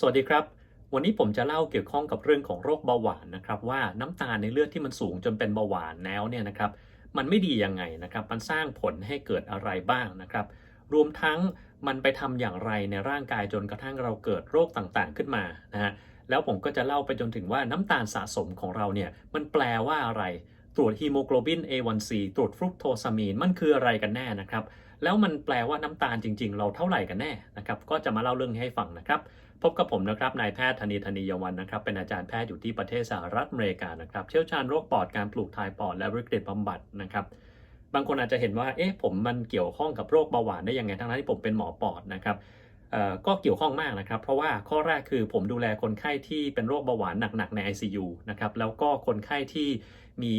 สวัสดีครับ วันนี้ผมจะเล่าเกี่ยวข้องกับเรื่องของโรคเบาหวานนะครับว่าน้ำตาลในเลือดที่มันสูงจนเป็นเบาหวานแล้วเนี่ยนะครับมันไม่ดียังไงนะครับ มันสร้างผลให้เกิดอะไรบ้างนะครับ รวมทั้งมันไปทำอย่างไรในร่างกายจนกระทั่งเราเกิดโรคต่างๆขึ้นมานะฮะแล้วผมก็จะเล่าไปจนถึงว่าน้ำตาลสะสมของเราเนี่ยมันแปลว่าอะไร ตรวจฮีโมโกลบิน A1C ตรวจฟรุกโทซามีนมันคืออะไรกันแน่นะครับ แล้วมันแปลว่าน้ำตาลจริง ๆ เราเท่าไหร่กันแน่นะครับก็จะมาเล่าเรื่องนี้ให้ฟังนะครับ พบกับผมนะครับนายแพทย์ธนีธนียวันนะครับ เป็นอาจารย์แพทย์อยู่ที่ประเทศสหรัฐอเมริกานะครับ เชี่ยวชาญโรคปอดการปลูกถ่ายปอดและวิกฤตบำบัดนะครับ บางคนอาจจะเห็นว่าเอ๊ะผมมันเกี่ยวข้องกับโรคเบาหวานได้ยังไงทั้งที่ผมเป็นหมอปอดนะครับก็เกี่ยวข้องมากนะครับ เพราะว่าข้อแรกคือผมดูแลคนไข้ที่เป็นโรคเบาหวานหนักๆใน ICU นะครับแล้วก็คนไข้ที่มี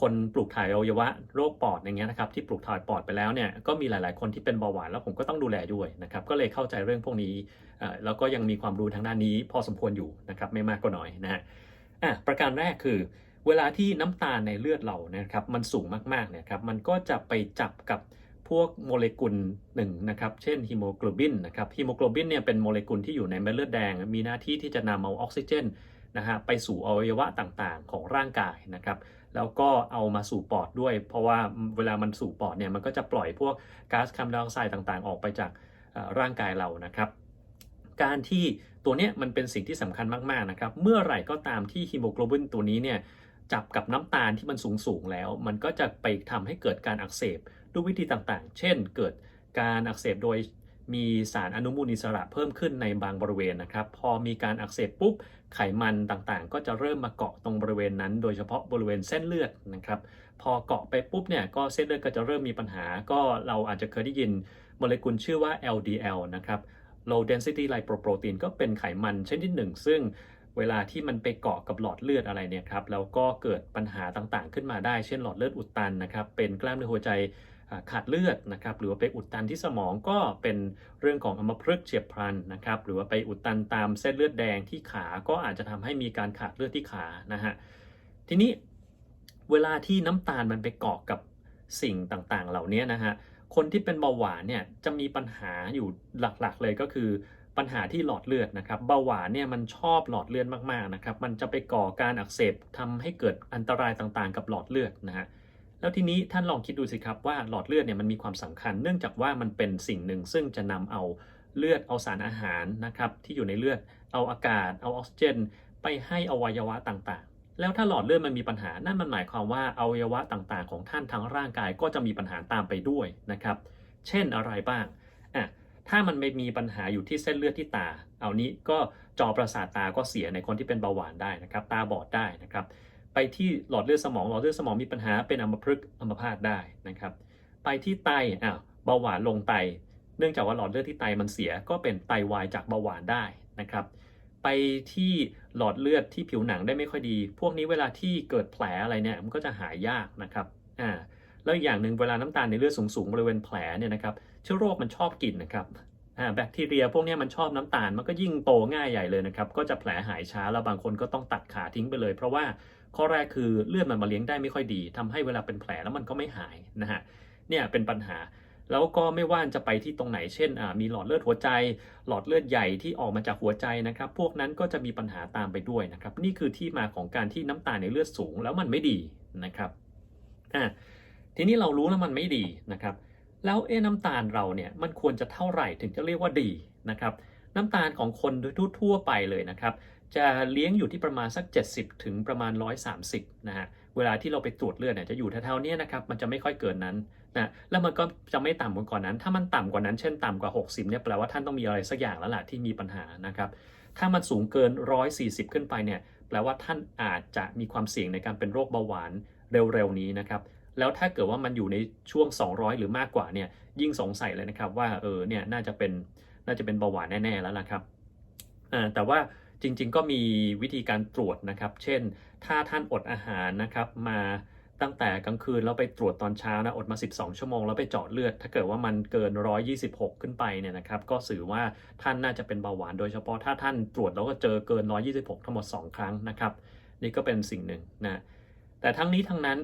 คนปลูกถ่ายอวัยวะโรคปอดอย่างเงี้ยนะครับที่ปลูกถ่ายปอดไปแล้วเนี่ยก็มีหลาย ๆ คนที่เป็นเบาหวานแล้วผมก็ต้องดูแลด้วยนะครับก็เลยเข้าใจเรื่องพวกนี้แล้วก็ยังมีความรู้ทางด้านนี้พอสมควรอยู่นะครับไม่มากก็น้อยนะฮะอะประการแรกคือ เวลาที่น้ำตาลในเลือดเรานะครับมันสูงมากๆเนี่ยครับมันก็จะไปจับกับพวกโมเลกุลหนึ่งนะครับเช่นฮีโมโกลบินนะครับฮีโมโกลบินเนี่ยเป็นโมเลกุลที่อยู่ในเม็ดเลือดแดง มีหน้าที่ที่จะนำเอาออกซิเจน นะฮะไปสู่อวัยวะต่างๆ ของร่างกายนะครับ แล้วก็เอามาสู่ปอดด้วย เพราะว่าเวลามันสู่ปอดเนี่ยมันก็จะปล่อยพวกก๊าซคาร์บอนไดออกไซด์ต่างๆ ออกไปจากร่างกายเรานะครับ การที่ตัวเนี้ยมันเป็นสิ่งที่สำคัญมากๆนะครับ เมื่อไหร่ก็ตามที่ฮีโมโกลบินตัวนี้เนี่ยจับกับน้ำตาลที่มันสูงสูงๆแล้ว มันก็จะไปทำให้เกิดการอักเสบด้วยวิธีต่างๆ เช่น เกิดการอักเสบโดย มีสารอนุมูลอิสระเพิ่มขึ้นในบางบริเวณนะครับ พอมีการอักเสบปุ๊บไขมันต่างๆ ก็จะเริ่มมาเกาะตรงบริเวณนั้น โดยเฉพาะบริเวณเส้นเลือดนะครับ พอเกาะไปปุ๊บเนี่ยก็เส้นเลือดก็จะเริ่มมีปัญหา ก็เราอาจจะเคยได้ยินโมเลกุลชื่อว่า LDL นะครับ low density lipoprotein ก็เป็นไขมันชนิดหนึ่ง ซึ่งเวลาที่มันไปเกาะกับหลอดเลือดอะไรเนี่ยครับแล้วก็เกิดปัญหาต่างๆ ขึ้นมาได้ เช่นหลอดเลือดอุดตันนะครับ เป็นกล้ามเนื้อหัวใจ ขาดเลือดนะครับหรือว่าไปอุดตันที่สมองก็เป็นเรื่องของอัมพฤกษ์เฉียบพลันนะครับหรือว่าไปอุดตันตามเส้นเลือดแดงที่ขาก็อาจจะทำให้มีการขาดเลือดที่ขานะฮะทีนี้เวลาที่น้ำตาลมันไปเกาะกับสิ่งต่างๆ เหล่านี้นะฮะคนที่เป็นเบาหวานเนี่ยจะมีปัญหาอยู่หลักๆเลยก็คือปัญหาที่หลอดเลือดนะครับเบาหวานเนี่ยมันชอบหลอดเลือดมากๆนะครับมันจะไปก่อการอักเสบทำให้เกิดอันตรายต่างๆ กับหลอดเลือดนะฮะ แล้วทีนี้ท่านลองคิดดูสิครับว่าหลอดเลือดเนี่ยมันมีความสำคัญ เนื่องจากว่ามันเป็นสิ่งหนึ่งซึ่งจะนำเอาเลือดเอาสารอาหารนะครับที่อยู่ในเลือดเอาอากาศ เอาออกซิเจน ไปให้อวัยวะต่างๆ แล้วถ้าหลอดเลือดมันมีปัญหา นั่นมันหมายความว่าอวัยวะต่างๆ ของท่านทั้งร่างกายก็จะมีปัญหาตามไปด้วยนะครับ เช่นอะไรบ้างอะถ้ามันไม่มีปัญหาอยู่ที่เส้นเลือดที่ตา เอานี้ก็จอประสาทตาก็เสียในคนที่เป็นเบาหวานได้นะครับ ตาบอดได้นะครับ ไปที่หลอดเลือดสมองหลอดเลือดสมองมีปัญหาเป็นอัมพฤกษ์อัมพาตได้นะครับ ไปที่ไตอ้าวเบาหวานลงไต เนื่องจากว่าหลอดเลือดที่ไตมันเสียก็เป็นไตวายจากเบาหวานได้นะครับ ไปที่หลอดเลือดที่ผิวหนังได้ไม่ค่อยดี พวกนี้เวลาที่เกิดแผลอะไรเนี่ยมันก็จะหายยากนะครับอ่าแล้วอีกอย่างหนึ่งเวลาน้ำตาลในเลือดสูงๆบริเวณแผลเนี่ยนะครับเชื้อโรคมันชอบกินนะครับอ่าแบคทีเรียพวกนี้มันชอบน้ำตาลมันก็ยิ่งโตง่ายใหญ่เลยนะครับ ก็จะแผลหายช้าแล้วบางคนก็ต้องตัดขาทิ้งไปเลย เพราะว่า ข้อแรกคือเลือดมันมาเลี้ยงได้ไม่ค่อยดีทำให้เวลาเป็นแผลแล้วมันก็ไม่หายนะฮะเนี่ยเป็นปัญหาแล้วก็ไม่ว่าจะไปที่ตรงไหนเช่นมีหลอดเลือดหัวใจ หลอดเลือดใหญ่ที่ออกมาจากหัวใจนะครับ พวกนั้นก็จะมีปัญหาตามไปด้วยนะครับ นี่คือที่มาของการที่น้ำตาลในเลือดสูงแล้วมันไม่ดีนะครับอะทีนี้เรารู้แล้วมันไม่ดีนะครับ แล้วเอ๊น้ำตาลเราเนี่ยมันควรจะเท่าไหร่ถึงจะเรียกว่าดีนะครับ น้ำตาลของคนโดยทั่วไปเลยนะครับ จะเลี้ยงอยู่ที่ประมาณสัก 70 ถึงประมาณ 130 นะฮะ เวลาที่เราไปตรวจเลือดเนี่ยจะอยู่แถวๆนี้นะครับ มันจะไม่ค่อยเกินนั้นนะแล้วมันก็จะไม่ต่ำกว่านั้น ถ้ามันต่ำกว่านั้น เช่นต่ำกว่า 60 เนี่ยแปลว่าท่านต้องมีอะไรสักอย่างแล้วล่ะที่มีปัญหานะครับ ถ้ามันสูงเกิน 140 ขึ้นไปเนี่ยแปลว่าท่านอาจจะมีความเสี่ยงในการเป็นโรคเบาหวานเร็วๆนี้นะครับแล้วถ้าเกิดว่ามันอยู่ในช่วง 200 หรือมากกว่าเนี่ยยิ่งสงสัยเลยนะครับว่าเออเนี่ยน่าจะเป็นน่าจะเป็นเบาหวานแน่ๆแล้วล่ะครับอ่าแต่ว่า จริงๆ ก็มีวิธีการตรวจนะครับ เช่น ถ้าท่านอดอาหารนะครับ มาตั้งแต่กลางคืนแล้วไปตรวจตอนเช้านะอดมา 12 ชั่วโมงแล้วไปเจาะเลือด ถ้าเกิดว่ามันเกิน 126 ขึ้นไปเนี่ยนะครับก็สื่อว่าท่านน่าจะเป็นเบาหวานโดยเฉพาะถ้าท่านตรวจแล้วก็เจอเกิน 126 ทั้งหมด 2 ครั้งนะครับนี่ก็เป็นสิ่งหนึ่งนะแต่ทั้งนี้ทั้งนั้น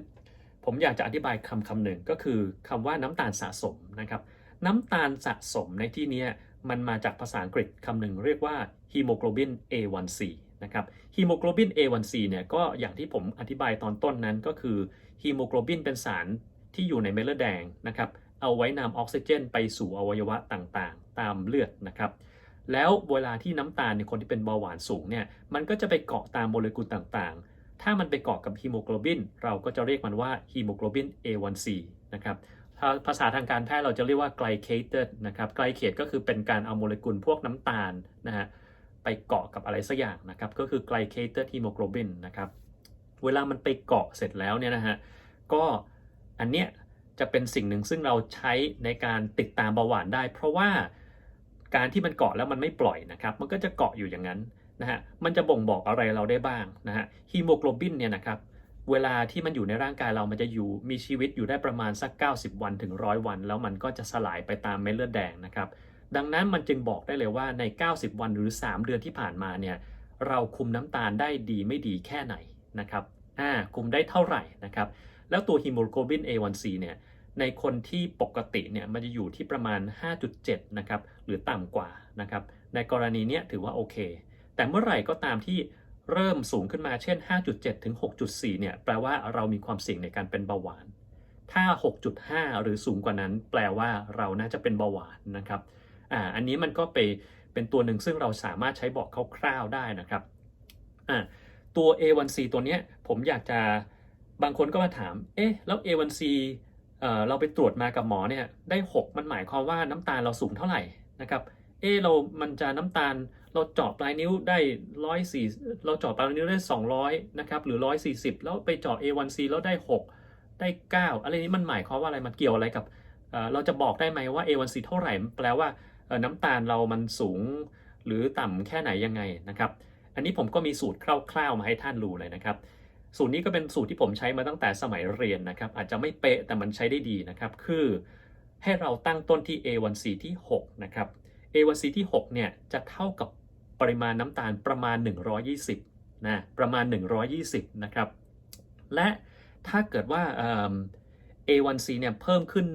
ผมอยากจะอธิบายคำคำหนึ่งก็คือคำว่าน้ำตาลสะสมนะครับน้ำตาลสะสมในที่เนี้ย มันมาจากภาษาอังกฤษคำหนึ่งเรียกว่า hemoglobin A1C นะครับ hemoglobin A1C เนี่ยก็อย่างที่ผมอธิบายตอนต้นนั้นก็คือ hemoglobin เป็นสารที่อยู่ในเม็ดเลือดแดงนะครับเอาไว้นำออกซิเจน ไปสู่อวัยวะต่างๆ ตามเลือดนะครับแล้วเวลาที่น้ำตาลในคนที่เป็นเบาหวานสูงเนี่ยมันก็จะไปเกาะตามโมเลกุลต่างๆ ถ้ามันไปเกาะกับฮีโมโกลบิน เราก็จะเรียกมันว่าฮีโมโกลบิน A1C นะครับ ถ้าภาษาทางการแพทย์เราจะเรียกว่า glycated นะครับ glycate ก็คือเป็นการเอาโมเลกุลพวกน้ำตาลนะฮะไปเกาะกับอะไรสักอย่างนะครับ ก็คือ glycated hemoglobin นะครับ เวลามันไปเกาะเสร็จแล้วเนี่ยนะฮะ ก็อันเนี้ยจะเป็นสิ่งหนึ่งซึ่งเราใช้ในการติดตามเบาหวานได้ เพราะว่าการที่มันเกาะแล้วมันไม่ปล่อยนะครับ มันก็จะเกาะอยู่อย่างนั้นนะฮะ มันจะบ่งบอกอะไรเราได้บ้างนะฮะ ฮีโมโกลบินเนี่ยนะครับ เวลาที่มันอยู่ในร่างกายเรามันจะอยู่มีชีวิตอยู่ได้ประมาณสัก 90 วันถึง 100 วัน แล้วมันก็จะสลายไปตามเม็ดเลือดแดงนะครับ ดังนั้นมันจึงบอกได้เลยว่าใน 90 วันหรือ 3 เดือนที่ผ่านมาเนี่ยเราคุมน้ำตาลได้ดีไม่ดีแค่ไหนนะครับอ่าคุมได้เท่าไหร่นะครับ แล้วตัวฮีโมโกลบิน A1C เนี่ยในคนที่ปกติเนี่ยมันจะอยู่ที่ประมาณ 5.7 นะครับ หรือต่ำกว่านะครับ ในกรณีนี้ถือว่าโอเค แต่เมื่อไหร่ก็ตามที่ เริ่มสูงขึ้นมาเช่น 5.7 ถึง 6.4 เนี่ย แปลว่าเรามีความเสี่ยงในการเป็นเบาหวาน ถ้า 6.5 หรือสูงกว่านั้น แปลว่าเราน่าจะเป็นเบาหวานนะครับ อ่า อันนี้มันก็ไปเป็นตัวหนึ่งซึ่งเราสามารถใช้บอกคร่าวๆได้นะครับ อ่า ตัว A1C ตัวเนี้ยผมอยากจะ บางคนก็มาถาม เอ๊ะ แล้ว A1C เอ่อ เราไปตรวจมากับหมอเนี่ย ได้ 6 มันหมายความว่าน้ำตาลเราสูงเท่าไหร่นะครับ เอ๊ะ เรา มันจะน้ำตาล เราเจาะปลายนิ้วได้ร้อยสี่เราเจาะปลายนิ้วได้200นะครับหรือ140แล้วไปเจาะ A1C แล้วได้6ได้9อะไรนี้มันหมายความว่าอะไรมันเกี่ยวอะไรกับเราจะบอกได้ไหมว่า A1C เท่าไหร่แปลว่าน้ำตาลเรามันสูงหรือต่ำแค่ไหนยังไงนะครับ อันนี้ผมก็มีสูตรคร่าวๆมาให้ท่านรู้เลยนะครับ สูตรนี้ก็เป็นสูตรที่ผมใช้มาตั้งแต่สมัยเรียนนะครับ อาจจะไม่เป๊ะแต่มันใช้ได้ดีนะครับ คือให้เราตั้งต้นที่ A1C ที่ 6 นะครับ A1C ที่ 6 เนี่ยจะเท่ากับ ปริมาณน้ำตาลประมาณ 120นะประมาณ 120นะครับและถ้าเกิดว่าเอิ่ม A1C เนี่ยเพิ่มขึ้น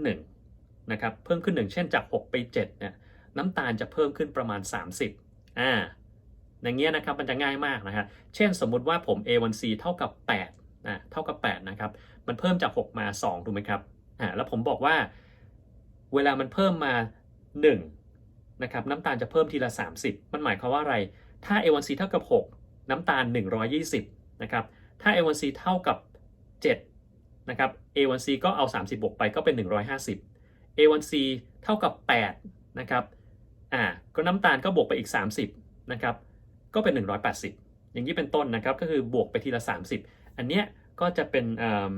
1นะครับเพิ่มขึ้น 1 เช่นจาก 6 ไป7เนี่ยน้ำตาลจะเพิ่มขึ้นประมาณ 30อ่าอย่างเงี้ยนะครับมันจะง่ายมากนะครับเช่นสมมุติว่าผม A1C เท่ากับ8นะเท่ากับ8นะครับมันเพิ่มจาก 6 มา 2 ถูกไหมครับอ่าแล้วผมบอกว่าเวลามันเพิ่มมา 1 นะครับน้ำตาลจะเพิ่มทีละ 30 มันหมายความว่าอะไร ถ้า A1C เท่ากับ 6 น้ำตาล 120นะครับถ้า A1C เท่ากับ 7 นะครับ A1C ก็เอา 30 บวกไปก็เป็น 150 A1C เท่ากับ 8 นะครับ อ่า ก็น้ำตาลก็บวกไปอีก 30 นะครับ ก็เป็น 180 อย่างนี้เป็นต้นนะครับ ก็คือบวกไปทีละ 30 อันเนี้ยก็จะเป็นเอ่อ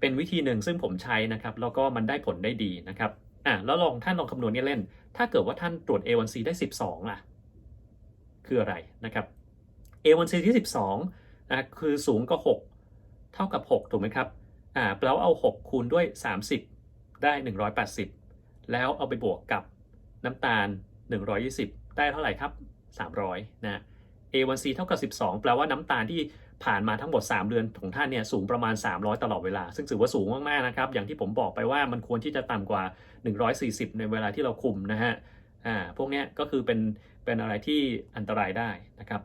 เป็นวิธีหนึ่งซึ่งผมใช้นะครับ แล้วก็มันได้ผลได้ดีนะครับ อะแล้วลองท่านลองคำนวณนี่เล่น ถ้าเกิดว่าท่านตรวจ A1C ได้ 12 ล่ะ คืออะไรนะครับ A1C ที่ 12นะคือสูงก็6เท่ากับ 6 ถูกไหมครับอ่าแปลว่าเอา 6 คูณด้วย 30 ได้ 180 แล้วเอาไปบวกกับน้ำตาล 120 ได้เท่าไหร่ครับ 300 นะ A1C เท่ากับ 12 แปลว่าน้ำตาลที่ ผ่านมาทั้งหมด 3 เดือนของท่านเนี่ยสูงประมาณ 300 ตลอดเวลา ซึ่งถือว่าสูงมากๆนะครับ อย่างที่ผมบอกไปว่ามันควรที่จะต่ำกว่า 140 ในเวลาที่เราคุมนะฮะอ่าพวกนี้ก็คือเป็นเป็นอะไรที่อันตรายได้นะครับ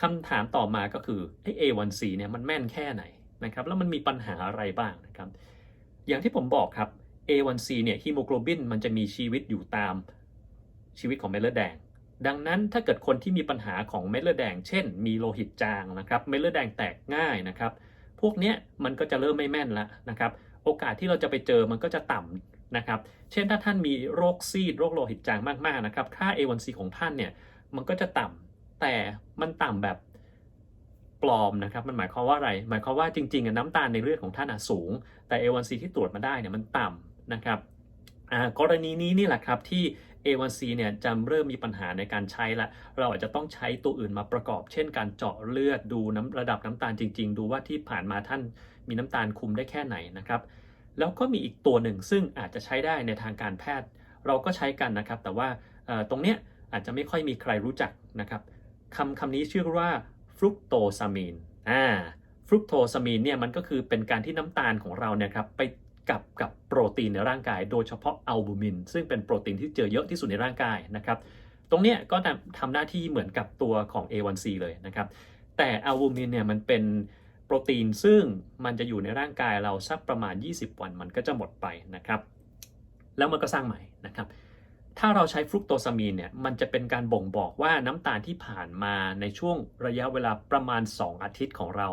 คำถามต่อมาก็คือไอ้ A1C เนี่ยมันแม่นแค่ไหนนะครับแล้วมันมีปัญหาอะไรบ้างนะครับอย่างที่ผมบอกครับ A1C เนี่ยฮีโมโกลบินมันจะมีชีวิตอยู่ตามชีวิตของเม็ดเลือดแดง ดังนั้นถ้าเกิดคนที่มีปัญหาของเม็ดเลือดแดง เช่น มีโลหิตจางนะครับ เม็ดเลือดแดงแตกง่ายนะครับ พวกเนี้ยมันก็จะเริ่มไม่แม่นแล้วนะครับ โอกาสที่เราจะไปเจอมันก็จะต่ำนะครับ เช่นถ้าท่านมีโรคซีดโรคโลหิตจางมากๆนะครับ ค่า A1C ของท่านเนี่ยมันก็จะต่ำแต่มันต่ำแบบปลอมนะครับ มันหมายความว่าอะไร หมายความว่าจริงๆน้ำตาลในเลือดของท่านสูง แต่ A1C ที่ตรวจมาได้เนี่ยมันต่ำนะครับ กรณีนี้นี่แหละครับที่ A1C เนี่ยจะเริ่มมีปัญหาในการใช้ละ เราอาจจะต้องใช้ตัวอื่นมาประกอบ เช่นการเจาะเลือดดูน้ำระดับน้ำตาลจริง ๆ ดูว่าที่ผ่านมาท่านมีน้ำตาลคุมได้แค่ไหนนะครับ แล้วก็มีอีกตัวหนึ่งซึ่งอาจจะใช้ได้ในทางการแพทย์ เราก็ใช้กันนะครับ แต่ว่าตรงเนี้ยอาจจะไม่ค่อยมีใครรู้จักนะครับคำคำนี้ชื่อว่าฟรุกโตซามีนอ่าฟรุกโตซามีนเนี่ยมันก็คือเป็นการที่น้ำตาลของเราเนี่ยครับไป กับกับโปรตีนในร่างกาย โดยเฉพาะอัลบูมิน ซึ่งเป็นโปรตีนที่เจอเยอะที่สุดในร่างกายนะครับตรงนี้ก็ทำหน้าที่เหมือนกับตัวของ A1C เลยนะครับแต่อัลบูมินเนี่ยมันเป็นโปรตีนซึ่งมันจะอยู่ในร่างกายเราสักประมาณ 20 วันมันก็จะหมดไปนะครับ แล้วมันก็สร้างใหม่นะครับ ถ้าเราใช้ฟรุกโตซามีนเนี่ยมันจะเป็นการบ่งบอกว่าน้ำตาลที่ผ่านมาในช่วงระยะเวลาประมาณ 2 อาทิตย์ของเรา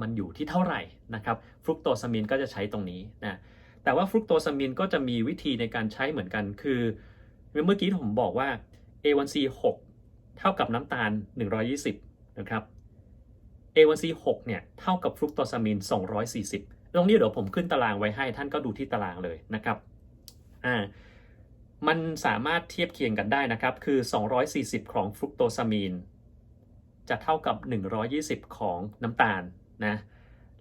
มันอยู่ที่เท่าไหร่นะครับฟรุกโตซามีนก็จะใช้ตรงนี้นะแต่ว่าฟรุกโตซามีนก็จะมีวิธีในการใช้เหมือนกันคือเมื่อกี้ผมบอกว่า A1C 6 เท่ากับน้ำตาล 120 นะครับ A1C 6เนี่ยเท่ากับฟรุกโตซามีน 240 ตรงนี้เดี๋ยวผมขึ้นตารางไว้ให้ท่านก็ดูที่ตารางเลยนะครับอ่า มันสามารถเทียบเคียงกันได้นะครับ คือ 240 ของฟรุกโตซามีน จะเท่ากับ 120 ของน้ำตาลนะ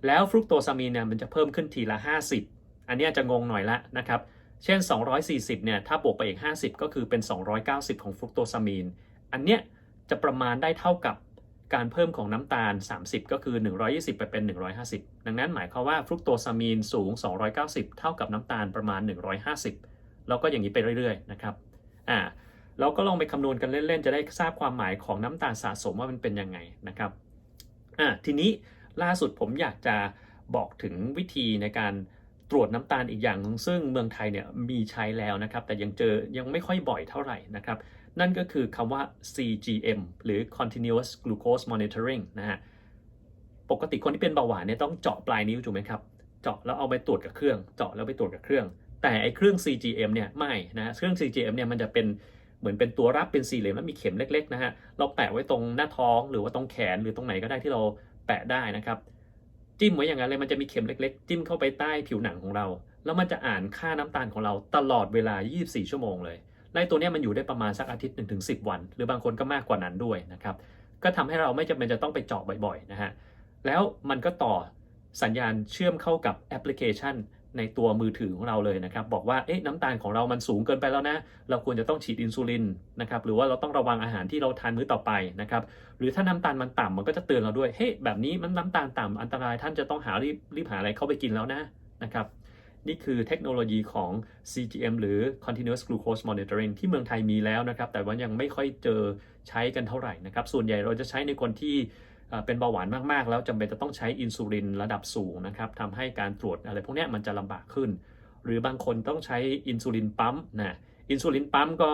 แล้วฟรุกโตซามีนเนี่ยมันจะเพิ่มขึ้นทีละ 50 อันนี้จะงงหน่อยละนะครับ เช่น 240 เนี่ย ถ้าบวกไปอีก 50 ก็คือเป็น 290 ของฟรุกโตซามีน อันเนี้ยจะประมาณได้เท่ากับการเพิ่มของน้ำตาล 30 ก็คือ 120 ไปเป็น 150 ดังนั้นหมายความว่าฟรุกโตซามีนสูง 290 เท่ากับน้ำตาลประมาณ 150 แล้วก็อย่างนี้ไปเรื่อยๆนะครับอ่าเราก็ลองไปคำนวณกันเล่นๆ จะได้ทราบความหมายของน้ำตาลสะสมว่ามันเป็นยังไงนะครับอ่าทีนี้ล่าสุดผมอยากจะบอกถึงวิธีในการตรวจน้ำตาลอีกอย่างนึงซึ่งเมืองไทยเนี่ยมีใช้แล้วนะครับ แต่ยังเจอยังไม่ค่อยบ่อยเท่าไหร่นะครับ นั่นก็คือคำว่า CGM หรือ Continuous Glucose Monitoring นะฮะปกติคนที่เป็นเบาหวานเนี่ยต้องเจาะปลายนิ้วถูกไหมครับ เจาะแล้วเอาไปตรวจกับเครื่อง เจาะแล้วไปตรวจกับเครื่อง แต่ไอ้เครื่อง CGM เนี่ยไม่นะเครื่อง CGM เนี่ยมันจะเป็นเหมือนเป็นตัวรับเป็นสี่เหลี่ยมแล้วมีเข็มเล็กๆนะฮะเราแปะไว้ตรงหน้าท้องหรือว่าตรงแขนหรือตรงไหนก็ได้ที่เราแปะได้นะครับจิ้มไว้อย่างนั้นเลยมันจะมีเข็มเล็กๆ จิ้มเข้าไปใต้ผิวหนังของเรา แล้วมันจะอ่านค่าน้ำตาลของเราตลอดเวลา 24 ชั่วโมงเลยไล่ตัวนี้มันอยู่ได้ประมาณสักอาทิตย์1ถึง10วัน หรือบางคนก็มากกว่านั้นด้วยนะครับก็ทำให้เราไม่จำเป็นจะต้องไปเจาะบ่อยๆนะฮะแล้วมันก็ต่อสัญญาณเชื่อมเข้ากับแอปพลิเคชัน ในตัวมือถือของเราเลยนะครับ บอกว่าเอ๊ะน้ำตาลของเรามันสูงเกินไปแล้วนะ เราควรจะต้องฉีดอินซูลินนะครับหรือว่าเราต้องระวังอาหารที่เราทานมื้อต่อไปนะครับหรือถ้าน้ำตาลมันต่ำมันก็จะเตือนเราด้วยเฮ้ยแบบนี้มันน้ำตาลต่ำอันตรายท่านจะต้องหารีบรีบหาอะไรเข้าไปกินแล้วนะนะครับนี่คือเทคโนโลยีของ CGM หรือ Continuous Glucose Monitoring ที่เมืองไทยมีแล้วนะครับ แต่ว่ายังไม่ค่อยเจอใช้กันเท่าไหร่นะครับ ส่วนใหญ่เราจะใช้ในคนที่ เป็นเบาหวานมากๆ แล้วจำเป็นจะต้องใช้อินซูลินระดับสูงนะครับทำให้การตรวจอะไรพวกนี้มันจะลำบากขึ้น หรือบางคนต้องใช้อินซูลินปั๊มนะอินซูลินปั๊มก็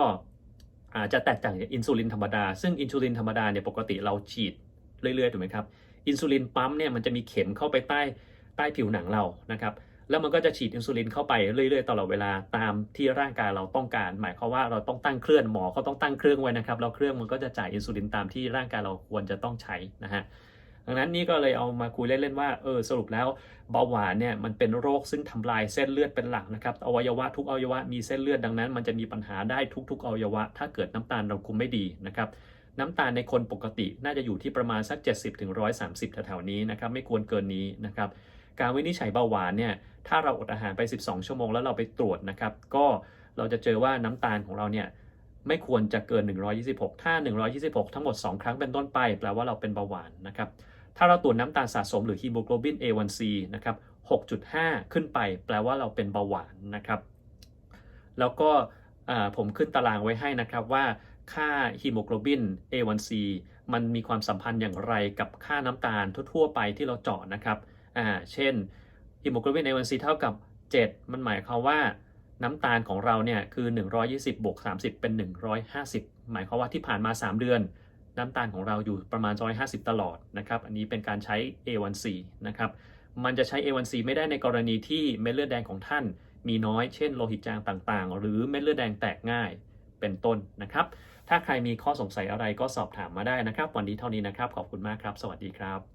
อาจจะแตกต่างจากอินซูลินธรรมดา ซึ่งอินซูลินธรรมดาเนี่ยปกติเราฉีดเรื่อยๆถูกไหมครับอินซูลินปั๊มเนี่ยมันจะมีเข็มเข้าไปใต้ใต้ผิวหนังเรานะครับ แล้วมันก็จะฉีดอินซูลินเข้าไปเรื่อยๆตลอดเวลาตามที่ร่างกายเราต้องการ หมายความว่าเราต้องตั้งเครื่องหมอเขาต้องตั้งเครื่องไว้นะครับแล้วเครื่องมันก็จะจ่ายอินซูลินตามที่ร่างกายเราควรจะต้องใช้นะฮะดังนั้นนี่ก็เลยเอามาคุยเล่นๆว่าเออสรุปแล้วเบาหวานเนี่ยมันเป็นโรคซึ่งทำลายเส้นเลือดเป็นหลักนะครับอวัยวะทุกอวัยวะมีเส้นเลือดดังนั้น มันจะมีปัญหาได้ทุกๆอวัยวะ ถ้าเกิดน้ำตาลเราคุมไม่ดีนะครับน้ำตาลในคนปกติน่าจะอยู่ที่ประมาณสัก 70-130แถวๆนี้นะครับไม่ควรเกินนี้นะครับการวินิจฉัยเบาหวานเนี่ย ถ้าเราอดอาหารไป 12 ชั่วโมงแล้วเราไปตรวจนะครับ ก็เราจะเจอว่าน้ำตาลของเราเนี่ยไม่ควรจะเกิน 126 ถ้า 126 ทั้งหมด 2 ครั้งเป็นต้นไป แปลว่าเราเป็นเบาหวานนะครับ ถ้าเราตรวจน้ำตาลสะสมหรือฮีโมโกลบิน A1C นะครับ 6.5 ขึ้นไป แปลว่าเราเป็นเบาหวานนะครับ แล้วก็ผมขึ้นตารางไว้ให้นะครับว่าค่าฮีโมโกลบิน A1C มันมีความสัมพันธ์อย่างไรกับค่าน้ำตาลทั่ว ๆ ไปที่เราเจาะนะครับ เช่น ฮีโมโกลบิน A1C เท่ากับ 7 มันหมายความว่าน้ำตาลของเราเนี่ยคือ 120บวก30 เป็น 150 หมายความว่าที่ผ่านมา 3 เดือน น้ำตาลของเราอยู่ประมาณ 150 ตลอดนะครับ อันนี้เป็นการใช้ A1C นะครับ มันจะใช้ A1C ไม่ได้ในกรณีที่เม็ดเลือดแดงของท่าน มีน้อยเช่นโลหิตจางต่างๆ หรือเม็ดเลือดแดงแตกง่ายเป็นต้นนะครับ ถ้าใครมีข้อสงสัยอะไรก็สอบถามมาได้นะครับ วันนี้เท่านี้นะครับ ขอบคุณมากครับ สวัสดีครับ